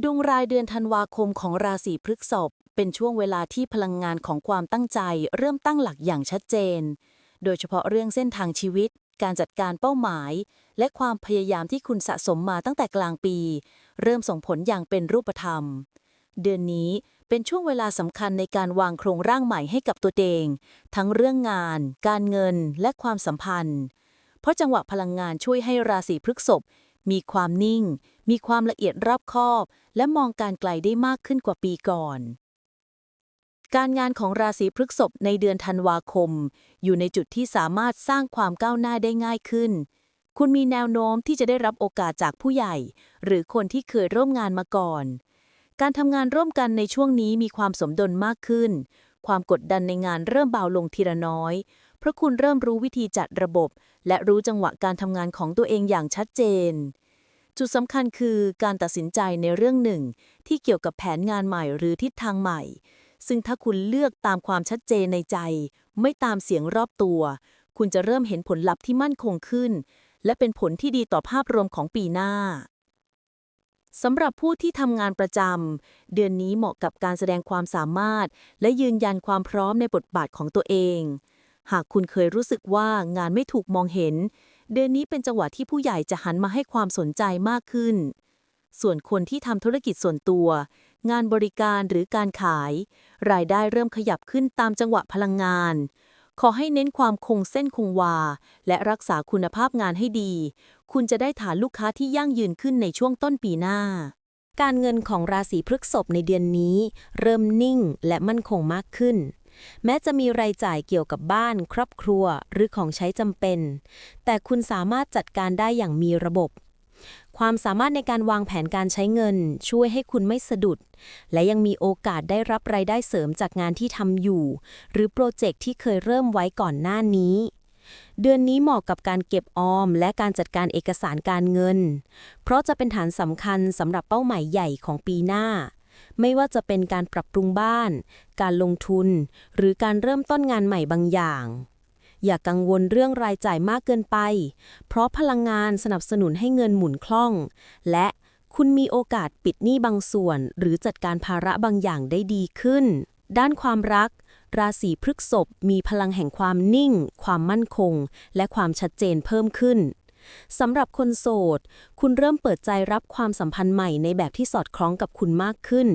ดวงรายเดือนธันวาคมของราศีพฤษภเป็นช่วงเวลาที่พลังงานของความตั้งใจ เริ่มตั้งหลักอย่างชัดเจน โดยเฉพาะเรื่องเส้นทางชีวิต การจัดการเป้าหมาย และความพยายามที่คุณสะสมมาตั้งแต่กลางปี เริ่มส่งผลอย่างเป็นรูปธรรม เดือนนี้เป็นช่วงเวลาสำคัญในการวางโครงร่างใหม่ให้กับตัวเอง ทั้งเรื่องงาน การเงิน และความสัมพันธ์ เพราะจังหวะพลังงานช่วยให้ราศีพฤษภ มีความนิ่ง มีความละเอียดรอบคอบ และมองการไกลได้มากขึ้นกว่าปีก่อน การงานของราศีพฤษภในเดือนธันวาคม อยู่ในจุดที่สามารถสร้างความก้าวหน้าได้ง่ายขึ้น คุณมีแนวโน้มที่จะได้รับโอกาสจากผู้ใหญ่ หรือคนที่เคยร่วมงานมาก่อน การทำงานร่วมกันในช่วงนี้มีความสมดุลมากขึ้น ความกดดันในงานเริ่มเบาลงทีละน้อย เพราะคุณเริ่มรู้วิธีจัดระบบ และรู้จังหวะการทำงานของตัวเองอย่างชัดเจน จุดสำคัญคือการตัดสินใจในเรื่องหนึ่ง ที่เกี่ยวกับแผนงานใหม่หรือทิศทางใหม่ ซึ่งถ้าคุณเลือกตามความชัดเจนในใจ ไม่ตามเสียงรอบตัว คุณจะเริ่มเห็นผลลัพธ์ที่มั่นคงขึ้น และเป็นผลที่ดีต่อภาพรวมของปีหน้าสำหรับผู้ที่ทำงานประจำ เดือนนี้เหมาะกับการแสดงความสามารถ และยืนยันความพร้อมในบทบาทของตัวเอง หากคุณเคยรู้สึกว่างานไม่ถูกมองเห็น เดือนนี้เป็นจังหวะที่ผู้ใหญ่จะหันมาให้ความสนใจมากขึ้น ส่วนคนที่ทำธุรกิจส่วนตัว งานบริการหรือการขาย รายได้เริ่มขยับขึ้นตามจังหวะพลังงาน ขอให้เน้นความคงเส้นคงวา และรักษาคุณภาพงานให้ดี คุณจะได้ฐานลูกค้าที่ยั่งยืนขึ้นในช่วงต้นปีหน้าการเงินของราศีพฤษภในเดือนนี้ เริ่มนิ่งและมั่นคงมากขึ้น แม้จะมีรายจ่ายเกี่ยวกับบ้าน ครอบครัว หรือของใช้จำเป็น แต่คุณสามารถจัดการได้อย่างมีระบบ ความสามารถในการวางแผนการใช้เงิน ช่วยให้คุณไม่สะดุด และยังมีโอกาสได้รับรายได้เสริมจากงานที่ทำอยู่ หรือโปรเจกต์ที่เคยเริ่มไว้ก่อนหน้านี้เดือนนี้เหมาะกับการเก็บออม และการจัดการเอกสารการเงิน เพราะจะเป็นฐานสำคัญสำหรับเป้าหมายใหญ่ของปีหน้า ไม่ว่าจะเป็นการปรับปรุงบ้าน การลงทุน หรือการเริ่มต้นงานใหม่บางอย่าง อย่ากังวลเรื่องรายจ่ายมากเกินไป เพราะพลังงานสนับสนุนให้เงินหมุนคล่อง และคุณมีโอกาสปิดหนี้บางส่วน หรือจัดการภาระบางอย่างได้ดีขึ้น ด้านความรัก ราศีพฤกษภมีพลังแห่งความนิ่ง ความมั่นคง และความชัดเจนเพิ่มขึ้น สำหรับคนโสด คุณเริ่มเปิดใจรับความสัมพันธ์ใหม่ในแบบที่สอดคล้องกับคุณมากขึ้น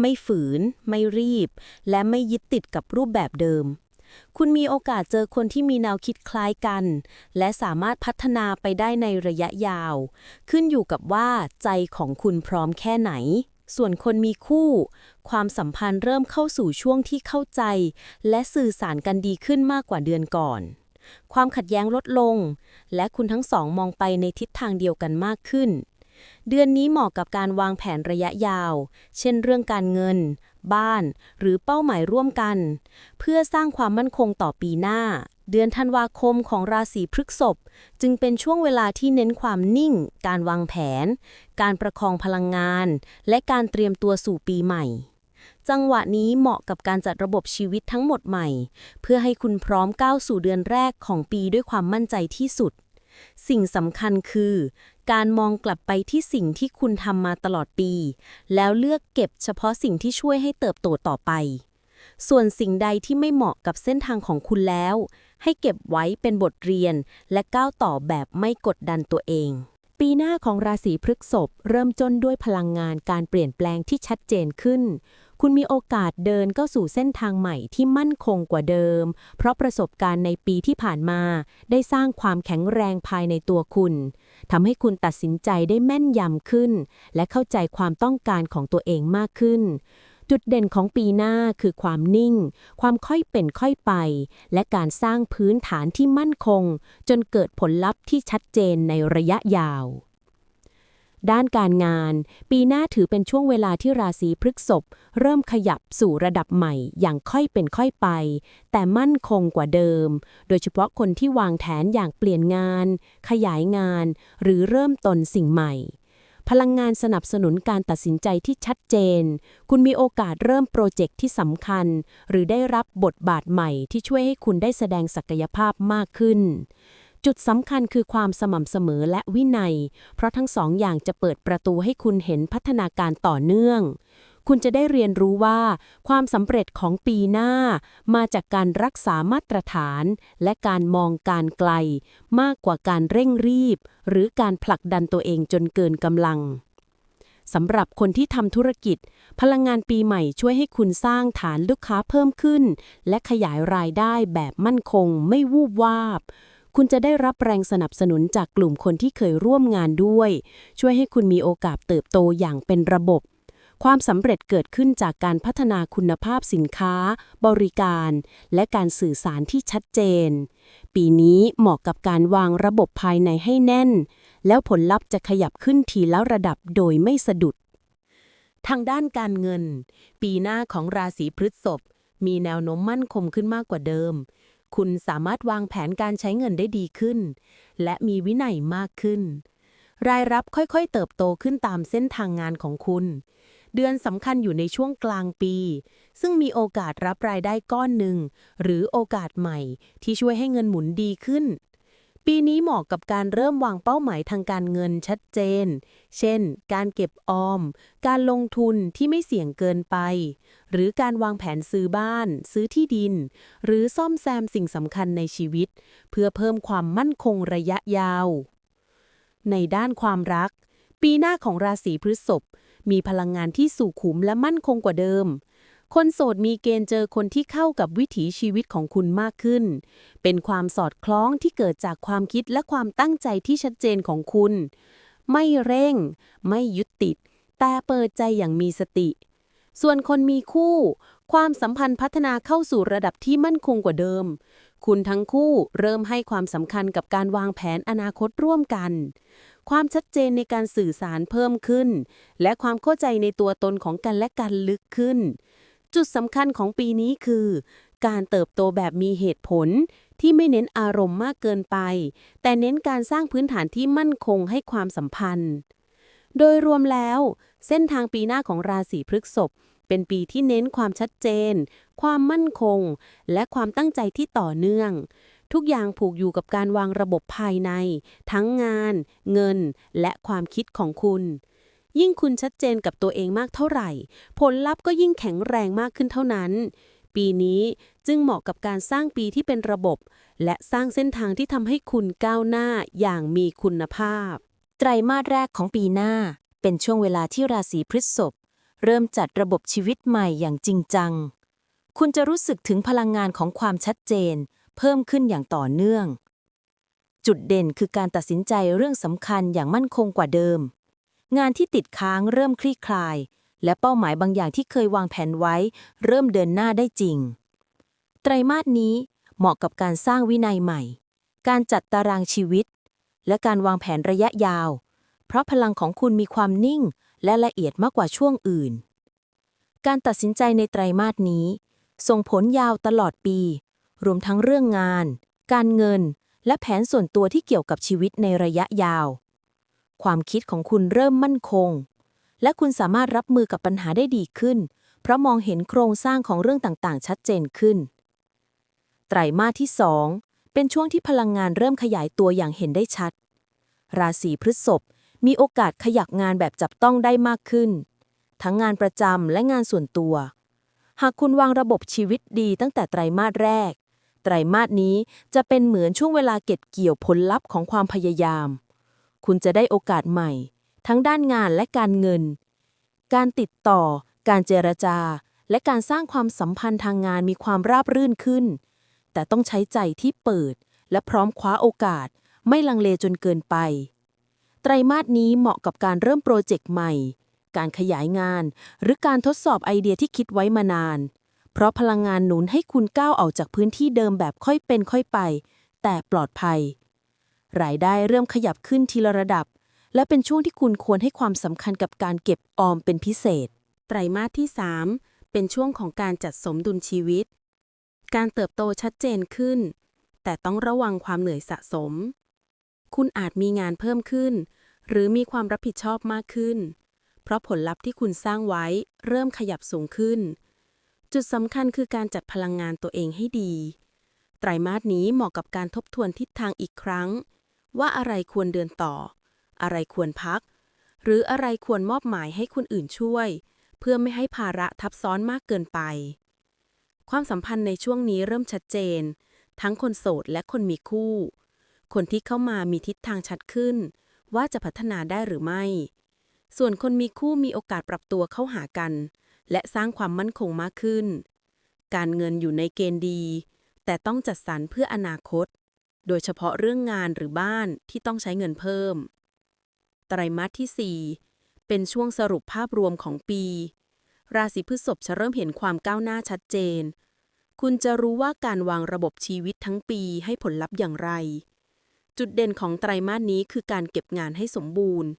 ไม่ฝืน ไม่รีบ และไม่ยึดติดกับรูปแบบเดิม คุณมีโอกาสเจอคนที่มีแนวคิดคล้ายกัน และสามารถพัฒนาไปได้ในระยะยาว ขึ้นอยู่กับว่าใจของคุณพร้อมแค่ไหนส่วนคนมีคู่ ความสัมพันธ์เริ่มเข้าสู่ช่วงที่เข้าใจ และสื่อสารกันดีขึ้นมากกว่าเดือนก่อน ความขัดแย้งลดลง และคุณทั้งสองมองไปในทิศทางเดียวกันมากขึ้น เดือนนี้เหมาะกับการวางแผนระยะยาว เช่นเรื่องการเงิน บ้าน หรือเป้าหมายร่วมกัน เพื่อสร้างความมั่นคงต่อปีหน้า เดือนธันวาคมของราศีพฤษภจึงเป็นช่วงเวลาที่เน้นความนิ่ง การวางแผน การประคองพลังงาน และการเตรียมตัวสู่ปีใหม่ จังหวะนี้เหมาะกับการจัดระบบชีวิตทั้งหมดใหม่ เพื่อให้คุณพร้อมก้าวสู่เดือนแรกของปีด้วยความมั่นใจที่สุด สิ่งสำคัญคือ การมองกลับไปที่สิ่งที่คุณทำมาตลอดปี แล้วเลือกเก็บเฉพาะสิ่งที่ช่วยให้เติบโตต่อไป ส่วนสิ่งใดที่ไม่เหมาะกับเส้นทางของคุณแล้ว ให้เก็บไว้เป็นบทเรียน และก้าวต่อแบบไม่กดดันตัวเองปีหน้าของราศีพฤษภเริ่มจนด้วยพลังงานการเปลี่ยนแปลงที่ชัดเจนขึ้น คุณมีโอกาสเดินเข้าสู่เส้นทางใหม่ที่มั่นคงกว่าเดิม เพราะประสบการณ์ในปีที่ผ่านมา ได้สร้างความแข็งแรงภายในตัวคุณทำให้คุณตัดสินใจได้แม่นยำขึ้น และเข้าใจความต้องการของตัวเองมากขึ้น จุดเด่นของปีหน้าคือความนิ่ง ความค่อยเป็นค่อยไป และการสร้างพื้นฐานที่มั่นคง จนเกิดผลลัพธ์ที่ชัดเจนในระยะยาว ด้านการงาน ปีหน้าถือเป็นช่วงเวลาที่ราศีพฤกษภเริ่มขยับสู่ระดับใหม่อย่างค่อยเป็นค่อยไป แต่มั่นคงกว่าเดิม โดยเฉพาะคนที่วางแผนอย่างเปลี่ยนงาน ขยายงาน หรือเริ่มต้นสิ่งใหม่ พลังงานสนับสนุนการตัดสินใจที่ชัดเจน คุณมีโอกาสเริ่มโปรเจกต์ที่สำคัญ หรือได้รับบทบาทใหม่ที่ช่วยให้คุณได้แสดงศักยภาพมากขึ้น จุดสำคัญคือความสม่ำเสมอและวินัย เพราะทั้งสองอย่างจะเปิดประตูให้คุณเห็นพัฒนาการต่อเนื่อง คุณจะได้เรียนรู้ว่า ความสำเร็จของปีหน้า มาจากการรักษามาตรฐาน และการมองการไกล มากกว่าการเร่งรีบ หรือการผลักดันตัวเองจนเกินกำลังสำหรับคนที่ทำธุรกิจ พลังงานปีใหม่ช่วยให้คุณสร้างฐานลูกค้าเพิ่มขึ้น และขยายรายได้แบบมั่นคงไม่วูบวาบ คุณจะได้รับแรงสนับสนุนจากกลุ่มคนที่เคยร่วมงานด้วย ช่วยให้คุณมีโอกาสเติบโตอย่างเป็นระบบ ความสำเร็จเกิดขึ้นจากการพัฒนาคุณภาพสินค้า บริการ และการสื่อสารที่ชัดเจน ปีนี้เหมาะกับการวางระบบภายในให้แน่น แล้วผลลัพธ์จะขยับขึ้นทีละระดับโดยไม่สะดุด ทางด้านการเงิน ปีหน้าของราศีพฤษภมีแนวโน้มมั่นคงขึ้นมากกว่าเดิม คุณสามารถวางแผนการใช้เงินได้ดีขึ้น และมีวินัยมากขึ้น รายรับค่อยๆ เติบโตขึ้นตามเส้นทางงานของคุณ เดือนสำคัญอยู่ในช่วงกลางปี ซึ่งมีโอกาสรับรายได้ก้อนหนึ่ง หรือโอกาสใหม่ที่ช่วยให้เงินหมุนดีขึ้น ปีนี้เหมาะกับการเริ่มวางเป้าหมายทางการเงินชัดเจน เช่น การเก็บออม การลงทุนที่ไม่เสี่ยงเกินไป หรือการวางแผนซื้อบ้าน ซื้อที่ดิน หรือซ่อมแซมสิ่งสำคัญในชีวิต เพื่อเพิ่มความมั่นคงระยะยาว ในด้านความรัก ปีหน้าของราศีพฤษภมีพลังงานที่สุขุมและมั่นคงกว่าเดิม คนโสดมีเกณฑ์เจอคนที่เข้ากับวิถีชีวิตของคุณมากขึ้น เป็นความสอดคล้องที่เกิดจากความคิดและความตั้งใจที่ชัดเจนของคุณ ไม่เร่ง ไม่ยึดติด แต่เปิดใจอย่างมีสติ ส่วนคนมีคู่ ความสัมพันธ์พัฒนาเข้าสู่ระดับที่มั่นคงกว่าเดิม คุณทั้งคู่เริ่มให้ความสำคัญกับการวางแผนอนาคตร่วมกัน ความชัดเจนในการสื่อสารเพิ่มขึ้น และความเข้าใจในตัวตนของกันและกันลึกขึ้น จุดสำคัญของปีนี้คือ การเติบโตแบบมีเหตุผลที่ไม่เน้นอารมณ์มากเกินไป แต่เน้นการสร้างพื้นฐานที่มั่นคงให้ความสัมพันธ์ โดยรวมแล้ว เส้นทางปีหน้าของราศีพฤษภเป็นปีที่เน้นความชัดเจน ความมั่นคง และความตั้งใจที่ต่อเนื่อง ทุกอย่างผูกอยู่กับการวางระบบภายใน ทั้งงาน เงิน และความคิดของคุณ ยิ่งคุณชัดเจนกับตัวเองมากเท่าไหร่ ผลลัพธ์ก็ยิ่งแข็งแรงมากขึ้นเท่านั้น ปีนี้จึงเหมาะกับการสร้างปีที่เป็นระบบ และสร้างเส้นทางที่ทำให้คุณก้าวหน้าอย่างมีคุณภาพ ไตรมาสแรกของปีหน้า เป็นช่วงเวลาที่ราศีพฤษภเริ่มจัดระบบชีวิตใหม่อย่างจริงจัง คุณจะรู้สึกถึงพลังงานของความชัดเจน เพิ่มขึ้นอย่างต่อเนื่อง จุดเด่นคือการตัดสินใจเรื่องสำคัญอย่างมั่นคงกว่าเดิม งานที่ติดค้างเริ่มคลี่คลาย และเป้าหมายบางอย่างที่เคยวางแผนไว้ เริ่มเดินหน้าได้จริง ไตรมาสนี้เหมาะกับการสร้างวินัยใหม่ การจัดตารางชีวิต และการวางแผนระยะยาว เพราะพลังของคุณมีความนิ่งและละเอียดมากกว่าช่วงอื่น การตัดสินใจในไตรมาสนี้ ส่งผลยาวตลอดปี รวมทั้งเรื่องงาน การเงิน และแผนส่วนตัวที่เกี่ยวกับชีวิตในระยะยาว ความคิดของคุณเริ่มมั่นคง และคุณสามารถรับมือกับปัญหาได้ดีขึ้น เพราะมองเห็นโครงสร้างของเรื่องต่างๆ ชัดเจนขึ้น ไตรมาสที่ 2 เป็นช่วงที่พลังงานเริ่มขยายตัวอย่างเห็นได้ชัด ราศีพฤษภมีโอกาสขยับงานแบบจับต้องได้มากขึ้น ทั้งงานประจำและงานส่วนตัว หากคุณวางระบบชีวิตดีตั้งแต่ไตรมาสแรก ไตรมาสนี้จะเป็นเหมือนช่วงเวลาเก็บเกี่ยวผลลัพธ์ของความพยายาม คุณจะได้โอกาสใหม่ ทั้งด้านงานและการเงิน การติดต่อ การเจรจา และการสร้างความสัมพันธ์ทางงานมีความราบรื่นขึ้น แต่ต้องใช้ใจที่เปิด และพร้อมคว้าโอกาส ไม่ลังเลจนเกินไป ไตรมาสนี้เหมาะกับการเริ่มโปรเจกต์ใหม่ การขยายงาน หรือการทดสอบไอเดียที่คิดไว้มานาน เพราะพลังงานหนุนให้คุณก้าวออกจากพื้นที่เดิมแบบค่อยเป็นค่อยไป แต่ปลอดภัย รายได้เริ่มขยับขึ้นทีละระดับ และเป็นช่วงที่คุณควรให้ความสำคัญกับการเก็บออมเป็นพิเศษ ไตรมาสที่ 3 เป็นช่วงของการจัดสมดุลชีวิต การเติบโตชัดเจนขึ้น แต่ต้องระวังความเหนื่อยสะสม คุณอาจมีงานเพิ่มขึ้น หรือมีความรับผิดชอบมากขึ้น เพราะผลลัพธ์ที่คุณสร้างไว้เริ่มขยับสูงขึ้น จุดสำคัญคือการจัดพลังงานตัวเองให้ดี ไตรมาสนี้เหมาะกับการทบทวนทิศทางอีกครั้ง ว่าอะไรควรเดินต่อ อะไรควรพัก หรืออะไรควรมอบหมายให้คนอื่นช่วย เพื่อไม่ให้ภาระทับซ้อนมากเกินไป ความสัมพันธ์ในช่วงนี้เริ่มชัดเจน ทั้งคนโสดและคนมีคู่ คนที่เข้ามามีทิศทางชัดขึ้น ว่าจะพัฒนาได้หรือไม่ ส่วนคนมีคู่มีโอกาสปรับตัวเข้าหากัน และสร้างความมั่นคงมากขึ้น การเงินอยู่ในเกณฑ์ดี แต่ต้องจัดสรรเพื่ออนาคต โดยเฉพาะเรื่องงานหรือบ้านที่ต้องใช้เงินเพิ่ม ไตรมาสที่ 4 เป็นช่วงสรุปภาพรวมของปี ราศีพฤษภจะเริ่มเห็นความก้าวหน้าชัดเจน คุณจะรู้ว่าการวางระบบชีวิตทั้งปีให้ผลลัพธ์อย่างไร จุดเด่นของไตรมาสนี้คือการเก็บงานให้สมบูรณ์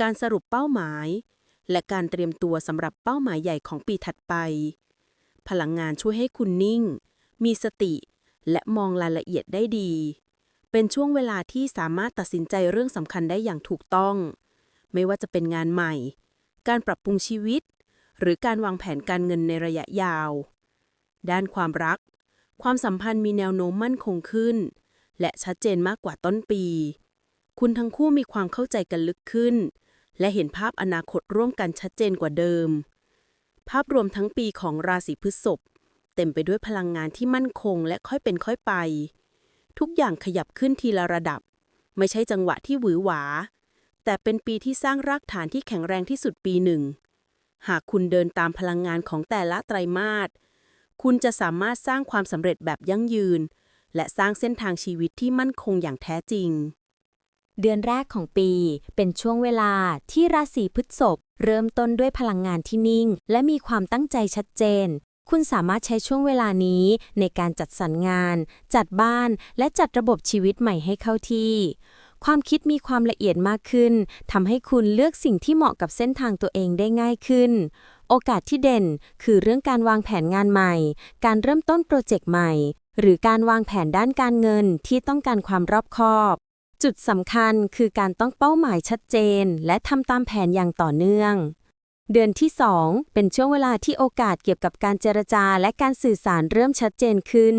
การสรุปเป้าหมาย และการเตรียมตัวสำหรับเป้าหมายใหญ่ของปีถัดไป พลังงานช่วยให้คุณนิ่ง มีสติ และมองรายละเอียดได้ดี เป็นช่วงเวลาที่สามารถตัดสินใจเรื่องสำคัญได้อย่างถูกต้อง ไม่ว่าจะเป็นงานใหม่ การปรับปรุงชีวิต หรือการวางแผนการเงินในระยะยาว ด้านความรัก ความสัมพันธ์มีแนวโน้มมั่นคงขึ้น และชัดเจนมากกว่าต้นปี คุณทั้งคู่มีความเข้าใจกันลึกขึ้น และเห็นภาพอนาคตร่วมกันชัดเจนกว่าเดิม ภาพรวมทั้งปีของราศีพฤษภเต็มไปด้วยพลังงานที่มั่นคงและค่อยเป็นค่อยไป ทุกอย่างขยับขึ้นทีละระดับ ไม่ใช่จังหวะที่หวือหวา แต่เป็นปีที่สร้างรากฐานที่แข็งแรงที่สุดปีหนึ่ง หากคุณเดินตามพลังงานของแต่ละไตรมาส คุณจะสามารถสร้างความสำเร็จแบบยั่งยืน และสร้างเส้นทางชีวิตที่มั่นคงอย่างแท้จริง เดือนแรกของปีเป็นช่วงเวลาที่ราศีพฤษภเริ่มต้นด้วยพลังงานที่นิ่ง และมีความตั้งใจชัดเจน คุณสามารถใช้ช่วงเวลานี้ในการจัดสรรงาน จัดบ้าน และจัดระบบชีวิตใหม่ให้เข้าที่ ความคิดมีความละเอียดมากขึ้นทำให้คุณเลือกสิ่งที่เหมาะกับเส้นทางตัวเองได้ง่ายขึ้น โอกาสที่เด่นคือเรื่องการวางแผนงานใหม่ การเริ่มต้นโปรเจกต์ใหม่ หรือการวางแผนด้านการเงินที่ต้องการความรอบคอบ จุดสำคัญคือการต้องเป้าหมายชัดเจน และทำตามแผนอย่างต่อเนื่อง เดือนที่ 2 เป็นช่วงเวลาที่โอกาสเกี่ยวกับการเจรจาและการสื่อสารเริ่มชัดเจนขึ้น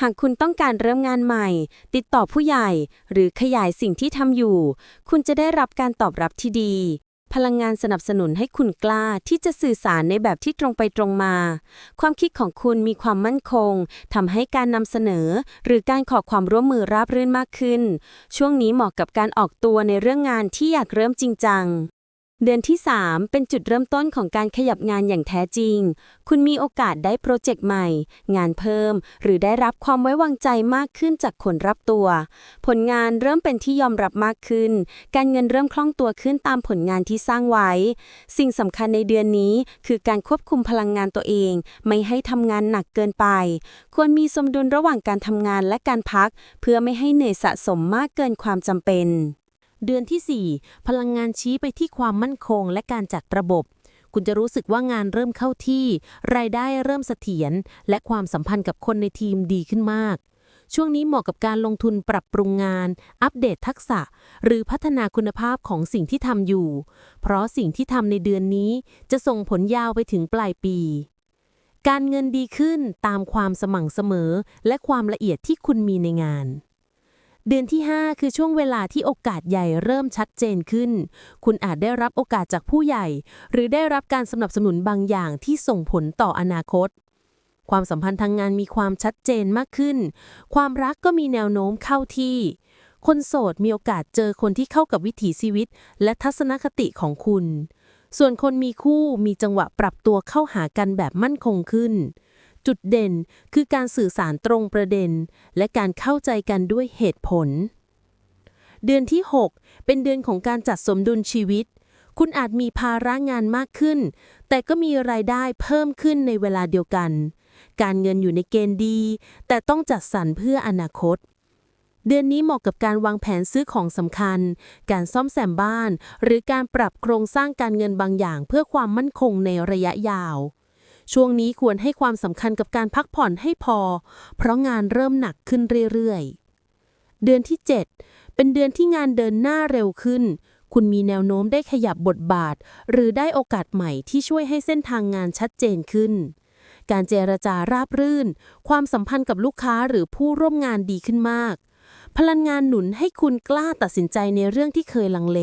หากคุณต้องการเริ่มงานใหม่ ติดต่อผู้ใหญ่ หรือขยายสิ่งที่ทำอยู่ คุณจะได้รับการตอบรับที่ดี พลังงานสนับสนุนให้คุณกล้าที่จะสื่อสารในแบบที่ตรงไปตรงมา ความคิดของคุณมีความมั่นคงทำให้การนำเสนอ หรือการขอความร่วมมือราบรื่นมากขึ้น ช่วงนี้เหมาะกับการออกตัวในเรื่องงานที่อยากเริ่มจริงจัง เดือนที่ 3 เป็นจุดเริ่มต้นของการขยับงานอย่างแท้จริง คุณมีโอกาสได้โปรเจกต์ใหม่ งานเพิ่ม หรือได้รับความไว้วางใจมากขึ้นจากคนรับตัว ผลงานเริ่มเป็นที่ยอมรับมากขึ้น การเงินเริ่มคล่องตัวขึ้นตามผลงานที่สร้างไว้ สิ่งสำคัญในเดือนนี้คือการควบคุมพลังงานตัวเอง ไม่ให้ทำงานหนักเกินไป ควรมีสมดุลระหว่างการทำงานและการพัก เพื่อไม่ให้เหนื่อยสะสมมากเกินความจำเป็น เดือนที่ 4 พลังงานชี้ไปที่ความมั่นคงและการจัดระบบ คุณจะรู้สึกว่างานเริ่มเข้าที่ รายได้เริ่มเสถียรและความสัมพันธ์กับคนในทีมดีขึ้นมาก ช่วงนี้เหมาะกับการลงทุนปรับปรุงงาน อัปเดตทักษะ หรือพัฒนาคุณภาพของสิ่งที่ทำอยู่ เพราะสิ่งที่ทำในเดือนนี้จะส่งผลยาวไปถึงปลายปีการเงินดีขึ้นตามความสม่ำเสมอและความละเอียดที่คุณมีในงาน เดือนที่ 5 คือช่วงเวลาที่โอกาสใหญ่เริ่มชัดเจนขึ้น คุณอาจได้รับโอกาสจากผู้ใหญ่ หรือได้รับการสนับสนุนบางอย่างที่ส่งผลต่ออนาคต ความสัมพันธ์ทางงานมีความชัดเจนมากขึ้น ความรักก็มีแนวโน้มเข้าที่ คนโสดมีโอกาสเจอคนที่เข้ากับวิถีชีวิต และทัศนคติของคุณ ส่วนคนมีคู่มีจังหวะปรับตัวเข้าหากันแบบมั่นคงขึ้น จุดเด่นคือการสื่อสารตรงประเด็น และการเข้าใจกันด้วยเหตุผล เดือนที่ 6 เป็นเดือนของการจัดสมดุลชีวิต คุณอาจมีภาระงานมากขึ้น แต่ก็มีรายได้เพิ่มขึ้นในเวลาเดียวกัน การเงินอยู่ในเกณฑ์ดี แต่ต้องจัดสรรเพื่ออนาคต เดือนนี้เหมาะกับการวางแผนซื้อของสำคัญ การซ่อมแซมบ้าน หรือการปรับโครงสร้างการเงินบางอย่างเพื่อความมั่นคงในระยะยาว ช่วงนี้ควรให้ความสำคัญกับการพักผ่อนให้พอ เพราะงานเริ่มหนักขึ้นเรื่อยๆ เดือนที่ 7 เป็นเดือนที่งานเดินหน้าเร็วขึ้น คุณมีแนวโน้มได้ขยับบทบาท หรือได้โอกาสใหม่ที่ช่วยให้เส้นทางงานชัดเจนขึ้น การเจรจาราบรื่น ความสัมพันธ์กับลูกค้าหรือผู้ร่วมงานดีขึ้นมาก พลังงานหนุนให้คุณกล้าตัดสินใจในเรื่องที่เคยลังเล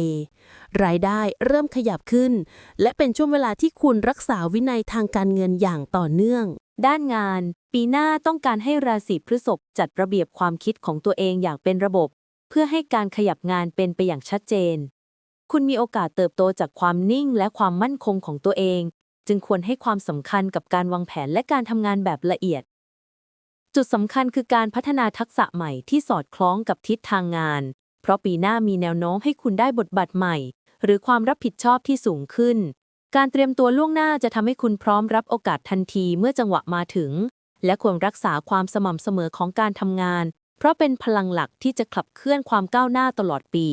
รายได้เริ่มขยับขึ้น และเป็นช่วงเวลาที่คุณรักษาวินัยทางการเงินอย่างต่อเนื่อง ด้านงาน ปีหน้าต้องการให้ราศีพฤษภจัดระเบียบความคิดของตัวเองอย่างเป็นระบบ เพื่อให้การขยับงานเป็นไปอย่างชัดเจน คุณมีโอกาสเติบโตจากความนิ่งและความมั่นคงของตัวเอง จึงควรให้ความสำคัญกับการวางแผนและการทำงานแบบละเอียด จุดสำคัญคือการพัฒนาทักษะใหม่ที่สอดคล้องกับทิศทางงาน เพราะปีหน้ามีแนวโน้มให้คุณได้บทบาทใหม่ หรือความรับผิดชอบที่สูงขึ้น การเตรียมตัวล่วงหน้าจะทำให้คุณพร้อมรับโอกาสทันทีเมื่อจังหวะมาถึง และควรรักษาความสม่ำเสมอของการทำงาน เพราะเป็นพลังหลักที่จะขับเคลื่อนความก้าวหน้าตลอดปี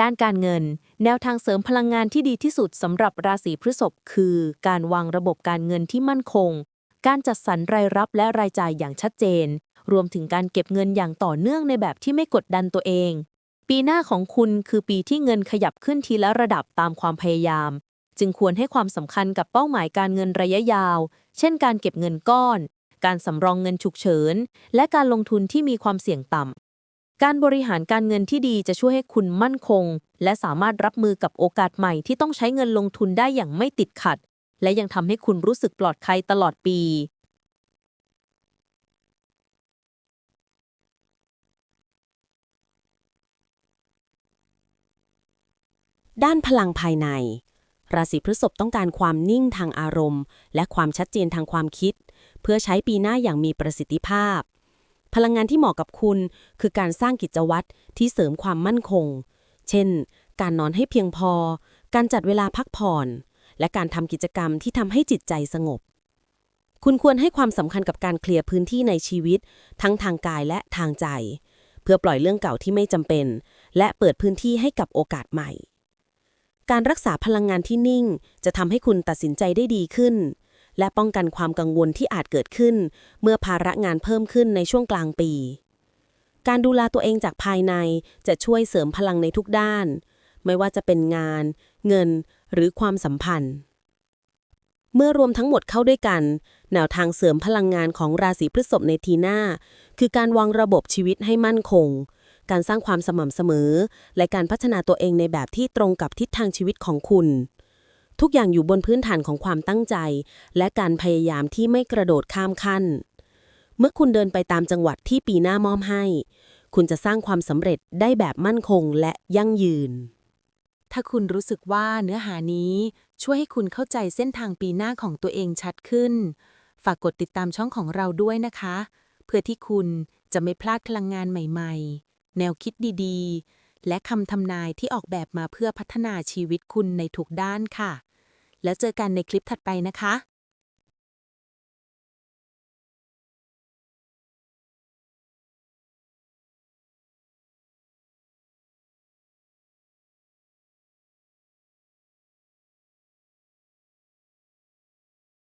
ด้านการเงิน แนวทางเสริมพลังงานที่ดีที่สุดสำหรับราศีพฤษภคือ การวางระบบการเงินที่มั่นคง การจัดสรรรายรับและรายจ่ายอย่างชัดเจน รวมถึงการเก็บเงินอย่างต่อเนื่องในแบบที่ไม่กดดันตัวเอง ปีหน้าของคุณคือปีที่เงินขยับขึ้นทีละระดับตามความพยายาม จึงควรให้ความสำคัญกับเป้าหมายการเงินระยะยาว เช่น การเก็บเงินก้อน การสำรองเงินฉุกเฉิน และการลงทุนที่มีความเสี่ยงต่ำ การบริหารการเงินที่ดีจะช่วยให้คุณมั่นคง และสามารถรับมือกับโอกาสใหม่ที่ต้องใช้เงินลงทุนได้อย่างไม่ติดขัด และยังทำให้คุณรู้สึกปลอดภัยตลอดปี ด้านพลังภายใน ราศีพฤษภต้องการความนิ่งทางอารมณ์ และความชัดเจนทางความคิด เพื่อใช้ปีหน้าอย่างมีประสิทธิภาพ พลังงานที่เหมาะกับคุณ คือการสร้างกิจวัตรที่เสริมความมั่นคง เช่น การนอนให้เพียงพอ การจัดเวลาพักผ่อน และการทำกิจกรรมที่ทำให้จิตใจสงบ คุณควรให้ความสำคัญกับการเคลียร์พื้นที่ในชีวิต ทั้งทางกายและทางใจ เพื่อปล่อยเรื่องเก่าที่ไม่จำเป็น และเปิดพื้นที่ให้กับโอกาสใหม่ การรักษาพลังงานที่นิ่ง จะทำให้คุณตัดสินใจได้ดีขึ้น และป้องกันความกังวลที่อาจเกิดขึ้น เมื่อภาระงานเพิ่มขึ้นในช่วงกลางปี การดูแลตัวเองจากภายในจะช่วยเสริมพลังในทุกด้าน ไม่ว่าจะเป็นงาน เงิน หรือความสัมพันธ์ เมื่อรวมทั้งหมดเข้าด้วยกัน แนวทางเสริมพลังงานของราศีพฤษภในทีหน้า คือการวางระบบชีวิตให้มั่นคงการสร้างความสม่ำเสมอ และการพัฒนาตัวเองในแบบที่ตรงกับทิศทางชีวิตของคุณ ทุกอย่างอยู่บนพื้นฐานของความตั้งใจ และการพยายามที่ไม่กระโดดข้ามขั้น เมื่อคุณเดินไปตามจังหวัดที่ปีหน้ามอบให้ คุณจะสร้างความสำเร็จได้แบบมั่นคงและยั่งยืน ถ้าคุณรู้สึกว่าเนื้อหานี้ช่วยให้คุณเข้าใจเส้นทางปีหน้าของตัวเองชัดขึ้น ฝากกดติดตามช่องของเราด้วยนะคะ เพื่อที่คุณจะไม่พลาดพลังงานใหม่ ๆ แนวคิดดีๆ และคำทำนายที่ออกแบบมาเพื่อพัฒนาชีวิตคุณในทุกด้านค่ะ แล้วเจอกันในคลิปถัดไปนะคะ